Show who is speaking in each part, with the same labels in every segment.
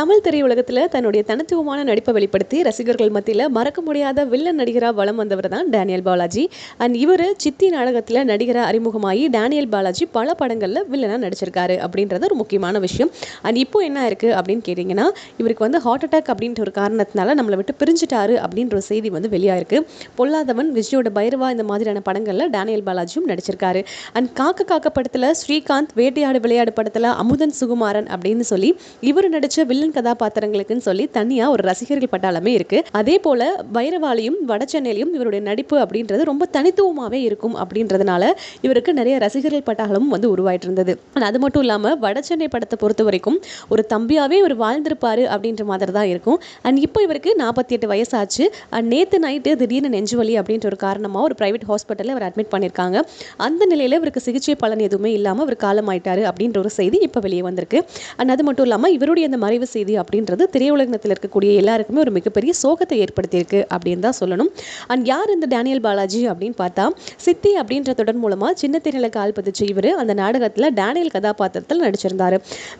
Speaker 1: தமிழ் திரையுலகத்தில் தன்னுடைய தனித்துவமான நடிப்பை வெளிப்படுத்தி ரசிகர்கள் மத்தியில் மறக்க முடியாத வில்லன் நடிகராக வலம் வந்தவர் தான் டேனியல் பாலாஜி. அண்ட் இவர் சித்தி நாடகத்தில் நடிகராக அறிமுகமாகி டேனியல் பாலாஜி பல படங்களில் வில்லனாக நடிச்சிருக்காரு அப்படின்றது ஒரு முக்கியமான விஷயம். அண்ட் இப்போ என்ன இருக்குது அப்படின்னு கேட்டிங்கன்னா இவருக்கு வந்து ஹார்ட் அட்டாக் அப்படின்ற ஒரு காரணத்தினால நம்மளை விட்டு பிரிஞ்சுட்டாரு அப்படின்ற ஒரு செய்தி வந்து வெளியாயிருக்கு. பொல்லாதவன் விஜயோட பைரவா இந்த மாதிரியான படங்களில் டேனியல் பாலாஜியும் நடிச்சிருக்காரு. அண்ட் காக்க காக்க படத்தில் ஸ்ரீகாந்த் வேட்டையாடு விளையாடு படத்தில் அமுதன் சுகுமாரன் அப்படின்னு சொல்லி இவர் நடித்த வில்லன் கதாபாத்திரங்களுக்குன்னு சொல்லி தனியாக ஒரு ரசிகர்கள் பட்டாளமே இருக்குது அதே போல் வைரவாளியும் வட இவருடைய நடிப்பு அப்படின்றது ரொம்ப தனித்துவமாகவே இருக்கும் அப்படின்றதுனால இவருக்கு நிறைய ரசிகர்கள் பட்டாளமும் வந்து உருவாயிட்டு இருந்தது அது மட்டும் இல்லாமல் வட சென்னை படத்தை பொறுத்த வரைக்கும் ஒரு தம்பியாகவே இவர் வாழ்ந்திருப்பாரு அப்படின்ற மாதிரி தான் இருக்கும். அண்ட் இப்போ இவருக்கு நாற்பத்தி எட்டு வயசாச்சு. அண்ட் நேற்று நைட்டு திடீர்னு நெஞ்சுவலி அப்படின்ற ஒரு காரணமாக ஒரு ப்ரைவேட் ஹாஸ்பிட்டலில் அவர் அட்மிட் பண்ணியிருக்காங்க. அந்த நிலையில் இவருக்கு சிகிச்சை பலன் எதுவுமே இல்லாமல் அவர் காலமாயிட்டார் அப்படின்ற ஒரு செய்தி இப்போ வெளியே வந்திருக்கு. அண்ட் அது மட்டும் இல்லாமல் இவருடைய அந்த மறைவு செய்தி அப்படின்றது திரையுலகத்தில் இருக்கக்கூடிய எல்லாருக்குமே ஒரு மிகப்பெரிய சோகத்தை ஏற்படுத்தியிருக்கு அப்படின்னு தான் சொல்லணும். அண்ட் யார் இந்த டேனியல் பாலாஜி அப்படின்னு பார்த்தா சித்தி அப்படின்ற தொடர் மூலமாக சின்ன திரையில கால் பதிச்ச இவர் அந்த நாடகத்தில் டேனியல் கதாபாத்திரத்தில் நடிச்சிருந்தாரு.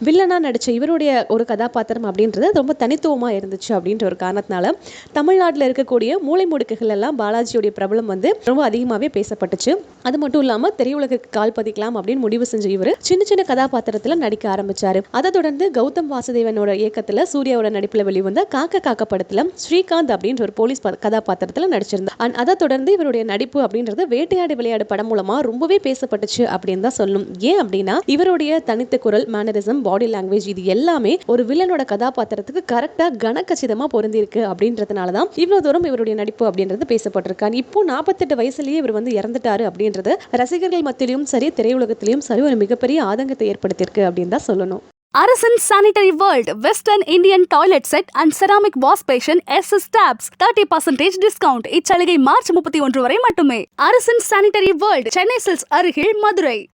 Speaker 1: வில்லனாக நடித்த இவருடைய ஒரு கதாபாத்திரம் அப்படின்றது ரொம்ப தனித்துவமாக இருந்துச்சு அப்படின்ற ஒரு காரணத்தினால தமிழ்நாட்டில் இருக்கக்கூடிய மூளை முடுக்குகள் எல்லாம் பாலாஜியுடைய பிரபலம் வந்து ரொம்ப அதிகமாகவே பேசப்பட்டுச்சு. அது மட்டும் இல்லாமல் திரையுலகிற்கு கால் பதிக்கலாம் அப்படின்னு முடிவு செஞ்ச இவர் சின்ன சின்ன கதாபாத்திரத்தில் நடிக்க ஆரம்பிச்சாரு. அதை தொடர்ந்து கௌதம் வாசுதேவனோட இயக்கத்தில் சூர்யாவோட நடிப்பில் வெளிவந்த காக்க காக்க படத்தில் ஸ்ரீகாந்த் அப்படின்ற ஒரு போலீஸ் கதாபாத்திரத்தில் நடிச்சிருந்தார் அண்ட் அதை தொடர்ந்து இவருடைய நடிப்பு அப்படின்றது வேட்டையாடு விளையாடு படம் மூலமா ரொம்பவே பேசப்பட்டுச்சு அப்படின்னு தான் சொல்லணும் ஏன் அப்படின்னா இவருடைய தனித்த குரல் மேனரிசம் பாடி லாங்குவேஜ் இது எல்லாமே ஒரு வில்லனோட கதாபாத்திரத்துக்கு கரெக்டாக கனக்கச்சிதமாக பொருந்திருக்கு அப்படின்றதுனால தான் இவ்வளவு தூரம் இவருடைய நடிப்பு அப்படின்றது பேசப்பட்டிருக்கான் இப்போ நாற்பத்தெட்டு வயசுலயே இவர் வந்து இறந்துட்டாரு அப்படின்றது ரசிகர்கள் மத்தியிலும் சரி திரையுலகத்திலையும் சரி ஒரு மிகப்பெரிய ஆதங்கத்தை ஏற்படுத்தியிருக்கு அப்படின்னு தான் சொல்லணும்.
Speaker 2: Arasan sanitary world western Indian toilet set and ceramic wash basin S S taps thirty percentage discount இச்சலுகை மார்ச் முப்பத்தி ஒன்று வரை மட்டுமே. அரசன் சானிட்டரி வேர்ல்ட் சென்னை சில்ஸ் அருகில் மதுரை.